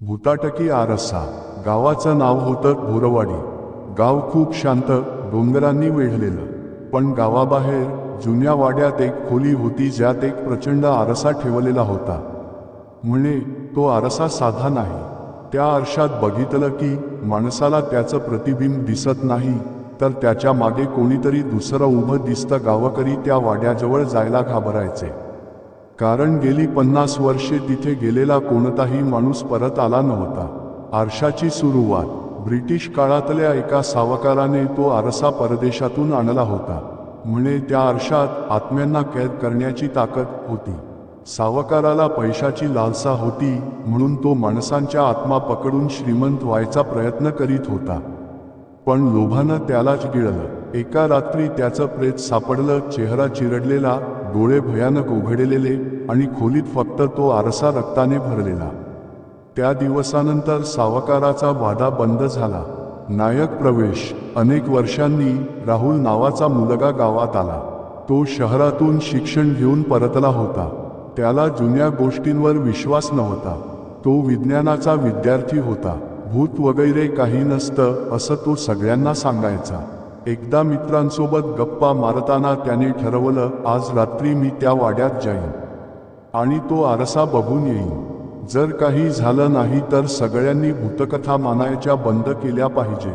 भुताटकी आरसा. गावाचं नाव होतं भोरवाडी. गाव खूप शांत डोंगरांनी वेढलेलं. पण गावाबाहेर जुन्या वाड्यात एक खोली होती ज्यात एक प्रचंड आरसा ठेवलेला होता. म्हणे तो आरसा साधा नाही. त्या आरशात बघितलं की माणसाला त्याचं प्रतिबिंब दिसत नाही. तर त्याच्यामागे कोणीतरी दुसरं उभं दिसतं गावकरी त्या वाड्याजवळ जायला घाबरायचे. कारण गेली पन्नास वर्षे तिथे गेलेला कोणताही माणूस परत आला नव्हता. आरशाची सुरुवात. ब्रिटिश काळातल्या एका सावकाराने तो आरसा परदेशातून आणला होता. म्हणे त्या आरशात आत्म्यांना कैद करण्याची ताकद होती. सावकाराला पैशाची लालसा होती म्हणून तो माणसांच्या आत्मा पकडून श्रीमंत व्हायचा प्रयत्न करीत होता. पण लोभानं त्यालाच गिळलं. एका रात्री त्याचं प्रेत सापडलं चेहरा चिरडलेला डोळे भयानक उघडलेले आणि खोलीत फक्त तो आरसा रक्ताने भरलेला. त्या दिवसानंतर सावकाराचा वादा बंद झाला. नायक प्रवेश. अनेक वर्षांनी राहुल नावाचा मुलगा गावात आला. तो शहरातून शिक्षण घेऊन परतला होता. त्याला जुन्या गोष्टींवर विश्वास नव्हता. तो विज्ञानाचा विद्यार्थी होता. भूत वगैरे काही नसतं असं तो सगळ्यांना सांगायचा. एकदा मित्रांसोबत गप्पा मारताना त्याने ठरवलं आज रात्री मी त्या वाड्यात जाईन. आणि तो आरसा बघून येईन. जर काही झालं नाही तर सगळ्यांनी भूतकथा मानायच्या बंद केल्या पाहिजे.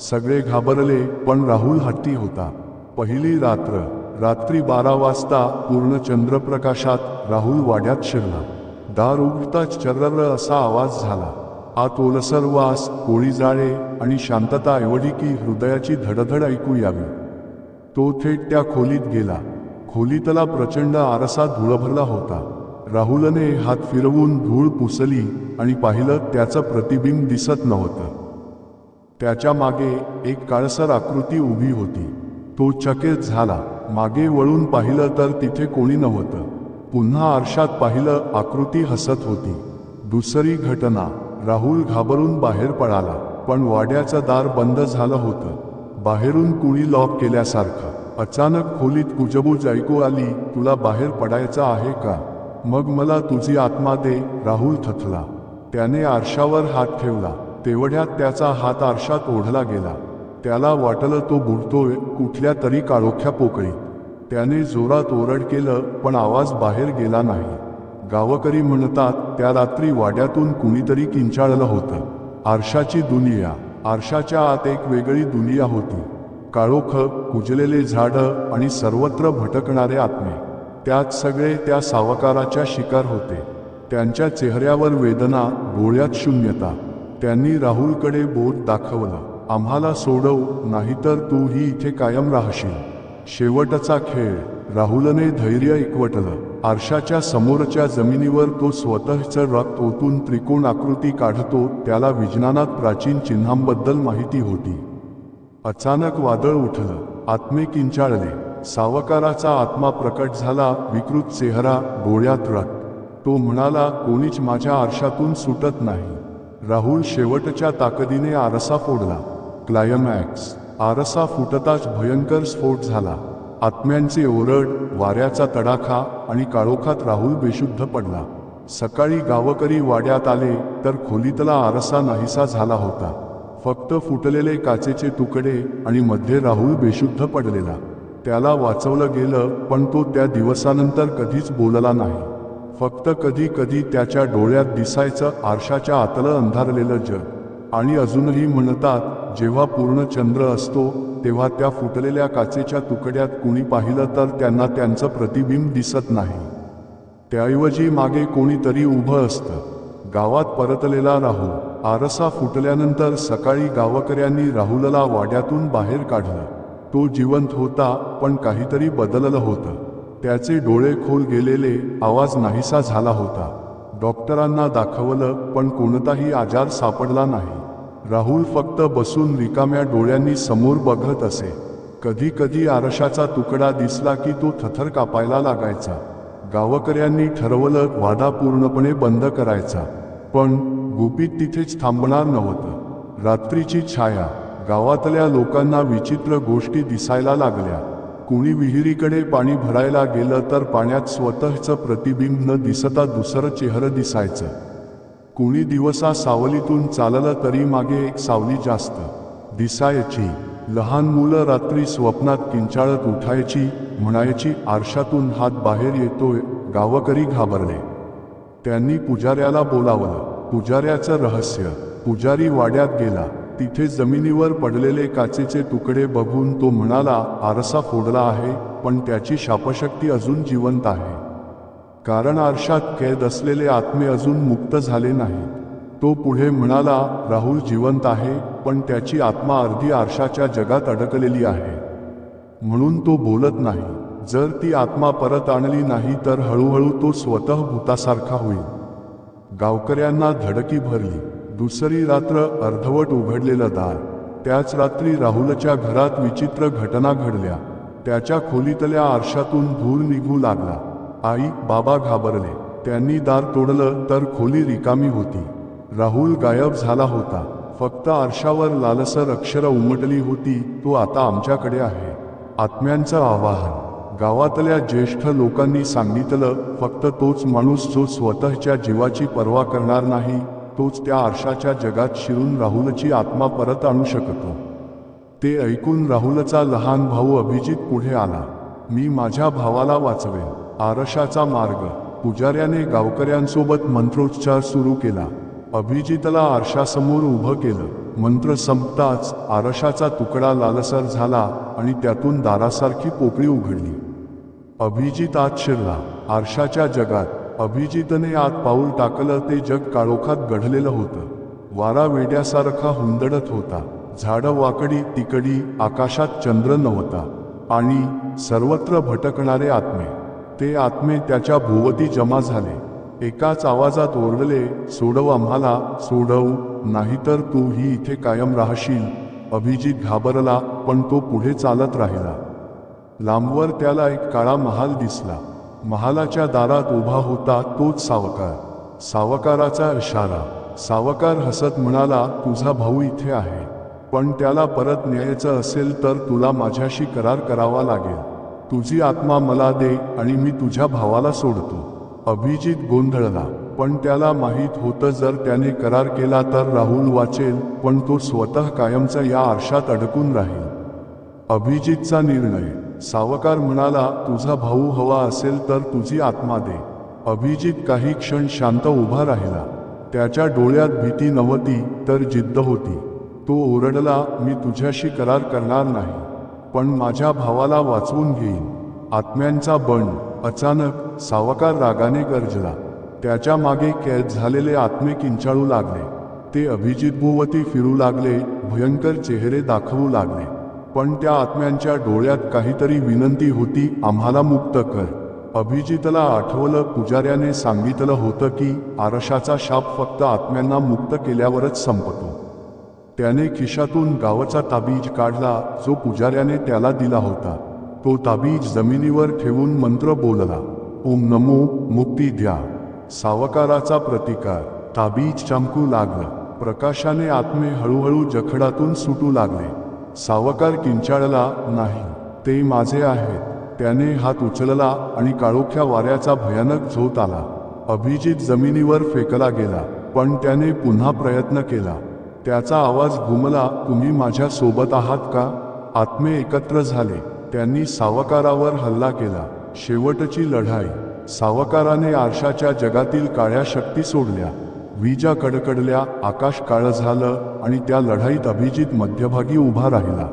सगळे घाबरले पण राहुल हट्टी होता. पहिली रात्र रात्री बारा वाजता पूर्ण चंद्रप्रकाशात राहुल वाड्यात शिरला. दार उघडताच चर्र असा आवाज झाला. आत ओलसर वास कोळी जाळे आणि शांतता एवढी की हृदयाची धडधड ऐकू यावी. तो थेट त्या खोलीत गेला. खोलीतला प्रचंड आरसा धुळभरला होता. राहुलने हात फिरवून धूळ पुसली आणि पाहिलं त्याचं प्रतिबिंब दिसत नव्हतं. त्याच्यामागे एक काळसर आकृती उभी होती. तो चकित झाला. मागे वळून पाहिलं तर तिथे कोणी नव्हतं. पुन्हा आरशात पाहिलं आकृती हसत होती. दुसरी घटना. राहुल घाबरून बाहेर पळाला पण वाड्याचं दार बंद झालं होतं. बाहेरून कुणी लॉक केल्यासारखं. अचानक खोलीत कुजबूज ऐकू आली तुला बाहेर पडायचं आहे का? मग मला तुझी आत्मा दे राहुल थथला त्याने आरशावर हात ठेवला. तेवढ्यात त्याचा हात आरशात ओढला गेला. त्याला वाटलं तो बुडतोय कुठल्या तरी काळोख्या पोकळीत. त्याने जोरात ओरड केलं पण आवाज बाहेर गेला नाही. गावकरी म्हणतात त्या रात्री वाड्यातून कुणीतरी किंचाळलं होतं. आरशाची दुनिया आरशाच्या आत एक वेगळी दुनिया होती. काळोख कुजलेले झाडं आणि सर्वत्र भटकणारे आत्मे. त्यात सगळे त्या सावकाराच्या शिकार होते. त्यांच्या चेहऱ्यावर वेदना डोळ्यात शून्यता. त्यांनी राहुलकडे बोट दाखवलं. आम्हाला सोडव नाहीतर तूही इथे कायम राहशील. शेवटचा खेळ. राहुलने धैर्य एकवटलं. आरशाच्या समोरच्या जमिनीवर तो स्वतःचं रक्त ओतून त्रिकोण आकृती काढतो त्याला विज्ञानात प्राचीन चिन्हांबद्दल माहिती होती. अचानक वादळ उठलं आत्मे किंचाळले. सावकाराचा आत्मा प्रकट झाला विकृत चेहरा डोळ्यात रक्त. तो म्हणाला कोणीच माझ्या आरशातून सुटत नाही. राहुल शेवटच्या ताकदीने आरसा फोडला. क्लायमॅक्स. आरसा फुटताच भयंकर स्फोट झाला. आत्म्यांचे ओरड वाऱ्याचा तडाखा आणि काळोखात राहुल बेशुद्ध पडला. सकाळी गावकरी वाड्यात आले तर खोलीतला आरसा नाहीसा झाला होता. फक्त फुटलेले काचेचे तुकडे आणि मध्ये राहुल बेशुद्ध पडलेला. त्याला वाचवलं गेलं पण तो त्या दिवसानंतर कधीच बोलला नाही. फक्त कधी कधी त्याच्या डोळ्यात दिसायचं आरशाच्या आतलं अंधारलेलं जग. आणि अजूनही म्हणतात जेव्हा पूर्ण चंद्र असतो तेव्हा त्या फुटलेल्या काचेच्या तुकड्यात कुणी पाहिलं तर त्यांना त्यांचं प्रतिबिंब दिसत नाही. त्याऐवजी मागे कोणीतरी उभं असतं. गावात परतलेला राहुल आरसा फुटल्यानंतर सकाळी गावकऱ्यांनी राहुलला वाड्यातून बाहेर काढलं. तो जिवंत होता पण काहीतरी बदललं होतं. त्याचे डोळे खोल गेलेले आवाज नाहीसा झाला होता. डॉक्टरांना दाखवलं पण कोणताही आजार सापडला नाही. राहुल फक्त बसून रिकाम्या डोळ्यांनी समोर बघत असे. कधी कधी आरशाचा तुकडा दिसला की तो थथर कापायला लागायचा. गावकऱ्यांनी ठरवलं वादा पूर्णपणे बंद करायचा. पण गुपित तिथेच थांबणार नव्हतं. रात्रीची छाया. गावातल्या लोकांना विचित्र गोष्टी दिसायला लागल्या. कुणी विहिरीकडे पाणी भरायला गेलं तर पाण्यात स्वतःचं प्रतिबिंब न दिसता दुसरं चेहरं दिसायचं. कुणी दिवसा सावलीतून चाललं तरी मागे एक सावली जास्त. दिसायची. लहान मुलं रात्री स्वप्नात किंचाळत उठायची म्हणायची आरशातून हात बाहेर येतोय. गावकरी घाबरले. त्यांनी पुजाऱ्याला बोलावलं. पुजाऱ्याचं रहस्य. पुजारी वाड्यात गेला. तिथे जमिनीवर पडलेले काचेचे तुकडे बघून तो म्हणाला आरसा फोडला आहे पण त्याची शापशक्ती अजून जिवंत आहे. कारण आरशात कैद असलेले आत्मे अजून मुक्त झाले नाहीत. तो पुढे म्हणाला राहुल जिवंत आहे पण त्याची आत्मा अर्धी आरशाच्या जगात अडकलेली आहे. म्हणून तो बोलत नाही. जर ती आत्मा परत आणली नाही तर हळूहळू तो स्वतः भूतासारखा होईल. गावकऱ्यांना धडकी भरली. दुसरी रात्र अर्धवट उघडलेलं दार. त्याच रात्री राहुलच्या घरात विचित्र घटना घडल्या. त्याच्या खोलीतल्या आरशातून धूर निघू लागला. आई बाबा घाबरले. त्यांनी दार तोडलं तर खोली रिकामी होती. राहुल गायब झाला होता. फक्त आरशावर लालसर अक्षरं उमटली होती तो आता आमच्याकडे आहे. आत्म्यांचं आवाहन. गावातल्या ज्येष्ठ लोकांनी सांगितलं फक्त तोच माणूस जो स्वतःच्या जीवाची पर्वा करणार नाही तोच त्या आरशाच्या जगात शिरून राहुलची आत्मा परत आणू शकतो. ते ऐकून राहुलचा लहान भाऊ अभिजित पुढे आला. मी माझ्या भावाला वाचवेन. आरशाचा मार्ग. पुजाऱ्याने गावकऱ्यांसोबत मंत्रोच्चार सुरू केला. अभिजितला आरशासमोर उभं केलं. मंत्र संपताच आरशाचा तुकडा लालसर झाला आणि त्यातून दारासारखी पोकळी उघडली. अभिजित आत शिरला. आरशाच्या जगात अभिजितने आत पाऊल टाकलं ते जग काळोखात गढलेलं होतं. वारा वेड्यासारखा हुंदडत होता. झाडं वाकडी तिकडी आकाशात चंद्र नव्हता. आणि सर्वत्र भटकणारे आत्मे. ते आत्मे त्याच्या भोवती जमा झाले. एकाच आवाजात ओरडले सोडव आम्हाला सोडव नाहीतर तू ही इथे कायम राहशील. अभिजित घाबरला पण तो पुढे चालत राहिला. लांबवर त्याला एक काळा महाल दिसला. महालाच्या दारात उभा होता तोच सावकार. सावकाराचा इशारा. सावकार हसत म्हणाला तुझा भाऊ इथे आहे. पण त्याला परत न्यायचं असेल तर तुला माझ्याशी करार करावा लागेल. तुझी आत्मा मला दे आणि मी तुझ्या भावाला सोडतो. अभिजित गोंधळला. पण त्याला माहीत होतं जर त्याने करार केला तर राहुल वाचेल पण तो स्वतः कायमचा या आरशात अडकून राहील. अभिजितचा निर्णय. सावकार म्हणाला तुझा भाऊ हवा असेल तर तुझी आत्मा दे. अभिजित काही क्षण शांत उभा राहिला. त्याच्या डोळ्यात भीती नव्हती तर जिद्द होती. तो ओरडला मी तुझ्याशी करार करणार नाही पण माझ्या भावाला वाचवून घेईन. आत्म्यांचा बंड अचानक सावकार रागाने गरजला. त्याच्यामागे कैद झालेले आत्मे किंचाळू लागले. ते अभिजित भोवती फिरू लागले भयंकर चेहरे दाखवू लागले. पण त्या आत्म्यांच्या डोळ्यात काहीतरी विनंती होती आम्हाला मुक्त कर. अभिजितला आठवलं पुजाऱ्याने सांगितलं होतं की आरशाचा शाप फक्त आत्म्यांना मुक्त केल्यावरच संपतो. त्याने खिशातून गावाचा ताबीज काढला जो पुजाऱ्याने त्याला दिला होता. तो ताबीज जमिनीवर ठेवून मंत्र बोलला ओम नमो मुक्ती द्या. सावकाराचा प्रतिकार ताबीज चमकू लागलं. प्रकाशाने आत्मे हळूहळू जखडातून सुटू लागले. सावकार किंचाळला नाही. ते माझे आहेत. त्याने हात उचलला आणि काळोख्या वाऱ्याचा भयानक झोत आला. अभिजित जमिनीवर फेकला गेला पण त्याने पुन्हा प्रयत्न केला. त्याचा आवाज घुमला तुम्ही माझ्या सोबत आहात का? आत्मे एकत्र झाले. त्यांनी सावकारावर हल्ला केला. शेवटची लढाई. सावकाराने आरशाच्या जगातील काळ्या शक्ती सोडल्या. विजा कडकडल्या आकाश काळं झालं आणि त्या लढाईत अभिजित मध्यभागी उभा राहिला.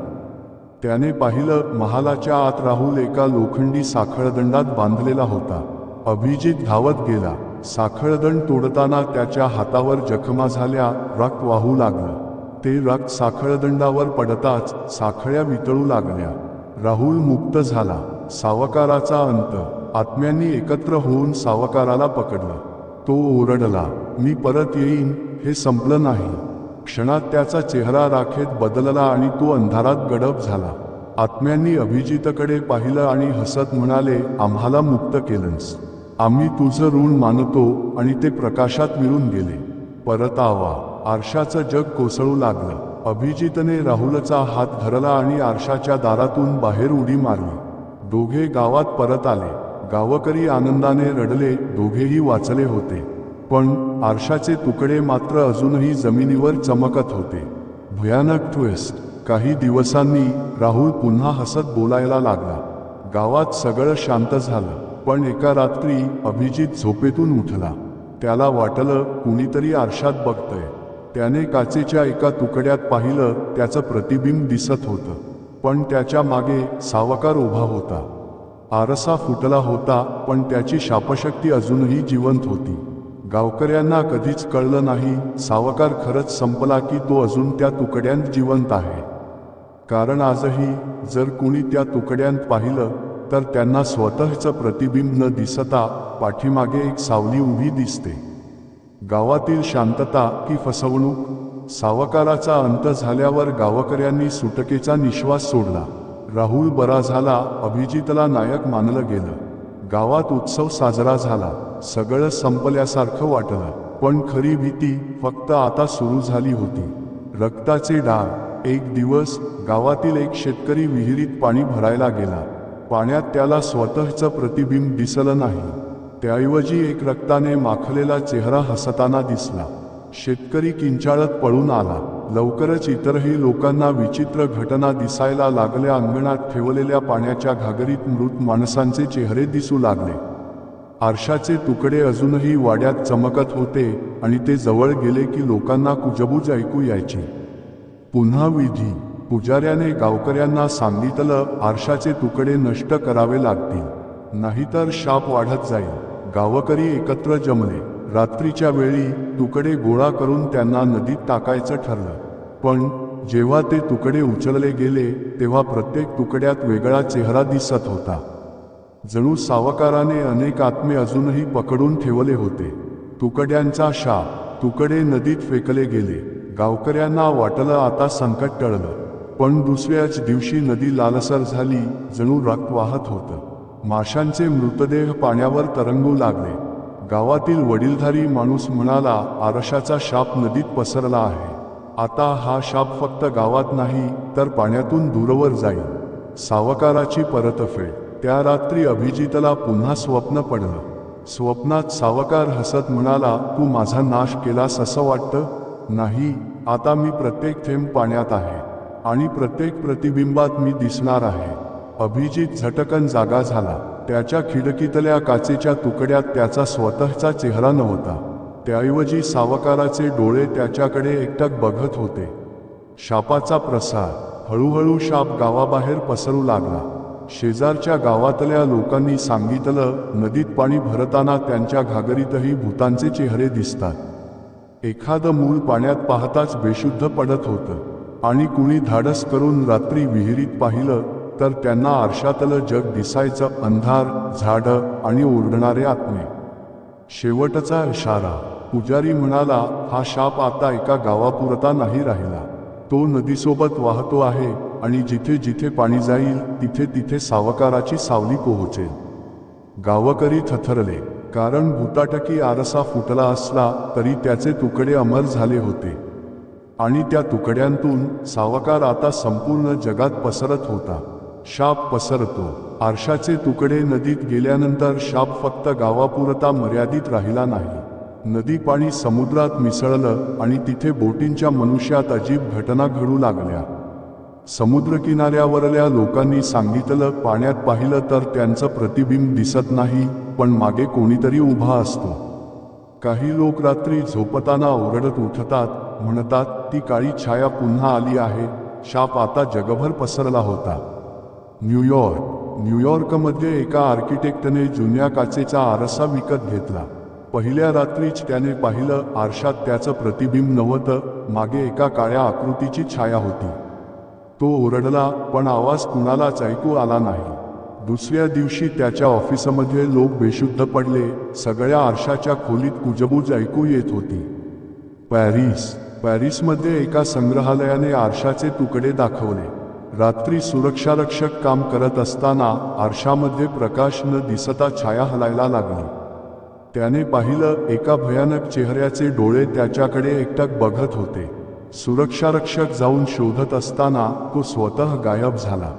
त्याने पाहिलं महालाच्या आत राहुल एका लोखंडी साखळदंडात बांधलेला होता. अभिजित धावत गेला. साखळदंड तोडताना त्याच्या हातावर जखमा झाल्या रक्त वाहू लागलं. ते रक्त साखळदंडावर पडताच साखळ्या वितळू लागल्या. राहुल मुक्त झाला. सावकाराचा अंत. आत्म्यांनी एकत्र होऊन सावकाराला पकडलं. तो ओरडला मी परत येईन हे संपलं नाही. क्षणात त्याचा चेहरा राखेत बदलला आणि तो अंधारात गडप झाला. आत्म्यांनी अभिजितकडे पाहिलं आणि हसत म्हणाले आम्हाला मुक्त केलंस. आम्ही तुझं ऋण मानतो आणि ते प्रकाशात विरून गेले. परत आवा. आरशाचं जग कोसळू लागलं. अभिजितने राहुलचा हात धरला आणि आरशाच्या दारातून बाहेर उडी मारली. दोघे गावात परत आले. गावकरी आनंदाने रडले दोघेही वाचले होते. पण आरशाचे तुकडे मात्र अजूनही जमिनीवर चमकत होते. भयानक ट्विस्ट काही दिवसांनी राहुल पुन्हा हसत बोलायला लागला. गावात सगळं शांत झालं पण एका रात्री अभिजित झोपेतून उठला. त्याला वाटलं कुणीतरी आरशात बघतंय. त्याने काचेच्या एका तुकड्यात पाहिलं त्याचं प्रतिबिंब दिसत होतं. पण त्याच्यामागे सावकार उभा होता. आरसा फुटला होता पण त्याची शापशक्ती अजूनही जिवंत होती. गावकऱ्यांना कधीच कळलं नाही सावकार खरंच संपला की तो अजून त्या तुकड्यांत जिवंत आहे. कारण आजही जर कुणी त्या तुकड्यांत पाहिलं तर त्यांना स्वतःचं प्रतिबिंब न दिसता पाठीमागे एक सावली उभी दिसते. गावातील शांतता की फसवणूक सावकाराचा अंत झाल्यावर गावकऱ्यांनी सुटकेचा निश्वास सोडला. राहुल बरा झाला अभिजितला नायक मानलं गेलं. गावात उत्सव साजरा झाला. सगळं संपल्यासारखं वाटलं. पण खरी भीती फक्त आता सुरू झाली होती. रक्ताचे डाग. एक दिवस गावातील एक शेतकरी विहिरीत पाणी भरायला गेला. पाण्यात त्याला स्वतःचं प्रतिबिंब दिसलं नाही. त्याऐवजी एक रक्ताने माखलेला चेहरा हसताना दिसला. शेतकरी किंचाळत पळून आला. लवकरच इतरही लोकांना विचित्र घटना दिसायला लागल्या. अंगणात ठेवलेल्या पाण्याच्या घागरीत मृत माणसांचे चेहरे दिसू लागले. आरशाचे तुकडे अजूनही वाड्यात चमकत होते आणि ते जवळ गेले की लोकांना कुजबूज ऐकू यायची. पुन्हा विधी. पुजाऱ्याने गावकऱ्यांना सांगितलं आरशाचे तुकडे नष्ट करावे लागतील. नाहीतर शाप वाढत जाईल. गावकरी एकत्र जमले. रात्रीच्या वेळी तुकडे गोळा करून त्यांना नदीत टाकायचं ठरलं. पण जेव्हा ते तुकडे उचलले गेले तेव्हा प्रत्येक तुकड्यात वेगळा चेहरा दिसत होता. जणू सावकाराने अनेक आत्मे अजूनही पकडून ठेवले होते. तुकड्यांचा शाप तुकडे नदीत फेकले गेले. गावकऱ्यांना वाटलं आता संकट टळलं. पण दुसऱ्याच दिवशी नदी लालसर झाली जणू रक्त वाहत होतं. माशांचे मृतदेह पाण्यावर तरंगू लागले. गावातील वडीलधारी माणूस म्हणाला आरशाचा शाप नदीत पसरला आहे. आता हा शाप फक्त गावात नाही तर पाण्यातून दूरवर जाईल. सावकाराची परतफेड. त्या रात्री अभिजितला पुन्हा स्वप्न पडलं. स्वप्नात सावकार हसत म्हणाला तू माझा नाश केलास असं वाटतं? नाही आता मी प्रत्येक थेंब पाण्यात आहे. आणि प्रत्येक प्रतिबिंबात मी दिसणार आहे. अभिजित झटकन जागा झाला. त्याच्या खिडकीतल्या काचेच्या तुकड्यात त्याचा स्वतःचा चेहरा नव्हता. त्याऐवजी सावकाराचे डोळे त्याच्याकडे एकटक बघत होते. शापाचा प्रसार. हळूहळू शाप गावाबाहेर पसरू लागला. शेजारच्या गावातल्या लोकांनी सांगितलं नदीत पाणी भरताना त्यांच्या घागरीतही भूतांचे चेहरे दिसतात. एखादं मूल पाण्यात पाहताच बेशुद्ध पडत होतं. आणि कुणी धाडस करून रात्री विहिरीत पाहिलं तर त्यांना आरशातलं जग दिसायचं अंधार झाडं आणि ओरडणारे आत्मे. शेवटचा इशारा. पुजारी म्हणाला हा शाप आता एका गावापुरता नाही राहिला. तो नदीसोबत वाहतो आहे आणि जिथे जिथे पाणी जाईल तिथे तिथे सावकाराची सावली पोहोचेल. गावकरी थथरले कारण भूताटकी आरसा फुटला असला तरी त्याचे तुकडे अमर झाले होते. आणि त्या तुकड्यांतून सावकार आता संपूर्ण जगात पसरत होता. शाप पसरतो. आरशाचे तुकडे नदीत गेल्यानंतर शाप फक्त गावापुरता मर्यादित राहिला नाही. नदी पाणी समुद्रात मिसळलं आणि तिथे बोटींच्या मनुष्यात अजीब घटना घडू लागल्या. समुद्रकिनाऱ्यावरल्या लोकांनी सांगितलं पाण्यात पाहिलं तर त्यांचं प्रतिबिंब दिसत नाही पण मागे कोणीतरी उभा असतो. काही लोक रात्री झोपताना ओरडत उठतात म्हणतात ती काळी छाया पुन्हा आली आहे. शाप आता जगभर पसरला होता. न्यूयॉर्क न्यूयॉर्कमध्ये एका आर्किटेक्टने जुन्या काचेचा आरसा विकत घेतला. पहिल्या रात्रीच त्याने पाहिलं आरशात त्याचं प्रतिबिंब नव्हतं मागे एका काळ्या आकृतीची छाया होती. तो ओरडला पण आवाज कुणालाच ऐकू आला नाही. दुसऱ्या दिवशी त्याच्या ऑफिसमध्ये लोक बेशुद्ध पडले सगळ्या आरशाच्या खोलीत कुजबूज ऐकू येत होती. पॅरिस. पॅरिसमध्ये एका संग्रहालयाने आरशाचे तुकडे दाखवले. रात्री सुरक्षारक्षक काम करत असताना आरशामध्ये प्रकाश न दिसता छाया हलायला लागली. त्याने पाहिलं एका भयानक चेहऱ्याचे डोळे त्याच्याकडे एकटक बघत होते. सुरक्षारक्षक जाऊन शोधत असताना तो स्वतः गायब झाला.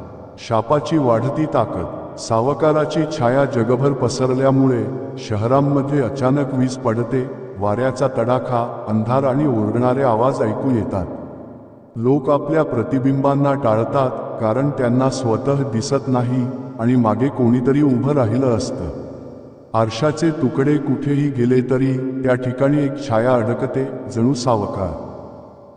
शापाची वाढती ताकद सावकाराची छाया जगभर पसरल्यामुळे शहरांमध्ये अचानक वीज पडते वाऱ्याचा तडाखा अंधार आणि ओरडणारे आवाज ऐकू येतात. लोक आपल्या प्रतिबिंबांना टाळतात कारण त्यांना स्वतः दिसत नाही आणि मागे कोणीतरी उभं राहिलं असतं. आरशाचे तुकडे कुठेही गेले तरी त्या ठिकाणी एक छाया अडकते जणू सावकार.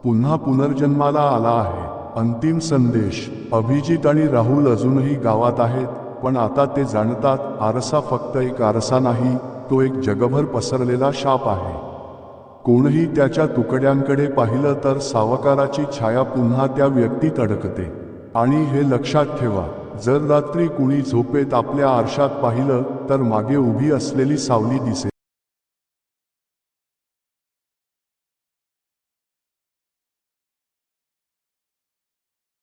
पुन्हा पुनर्जन्माला आला आहे. अंतिम संदेश. अभिजित आणि राहुल अजूनही गावात आहेत पण आता ते जाणतात आरसा फक्त एक आरसा नाही तो एक जगभर पसरलेला शाप आहे. कोणही त्याच्या तुकड्यांकडे पाहिलं तर सावकाराची छाया पुन्हा त्या व्यक्तीत अडकते आणि हे लक्षात ठेवा जर रात्री कुणी झोपेत आपल्या आरशात पाहिलं तर मागे उभी असलेली सावली दिसेल.